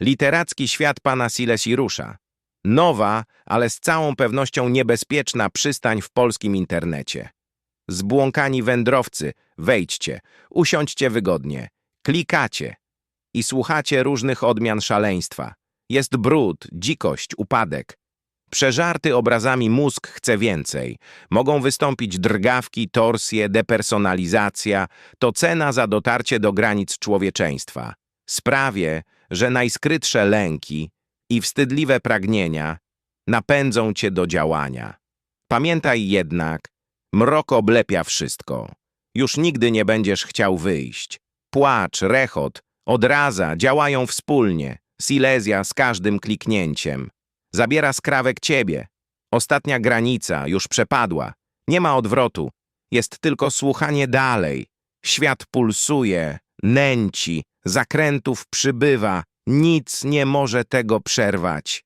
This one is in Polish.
Literacki świat pana Silesi rusza. Nowa, ale z całą pewnością niebezpieczna przystań w polskim internecie. Zbłąkani wędrowcy, wejdźcie, usiądźcie wygodnie, klikacie i słuchacie różnych odmian szaleństwa. Jest brud, dzikość, upadek. Przeżarty obrazami mózg chce więcej. Mogą wystąpić drgawki, torsje, depersonalizacja. To cena za dotarcie do granic człowieczeństwa. Sprawie, że najskrytsze lęki i wstydliwe pragnienia napędzą cię do działania. Pamiętaj jednak, mrok oblepia wszystko. Już nigdy nie będziesz chciał wyjść. Płacz, rechot, odraza działają wspólnie. Silezja z każdym kliknięciem. Zabiera skrawek ciebie. Ostatnia granica już przepadła. Nie ma odwrotu. Jest tylko słuchanie dalej. Świat pulsuje, nęci, zakrętów przybywa. Nic nie może tego przerwać.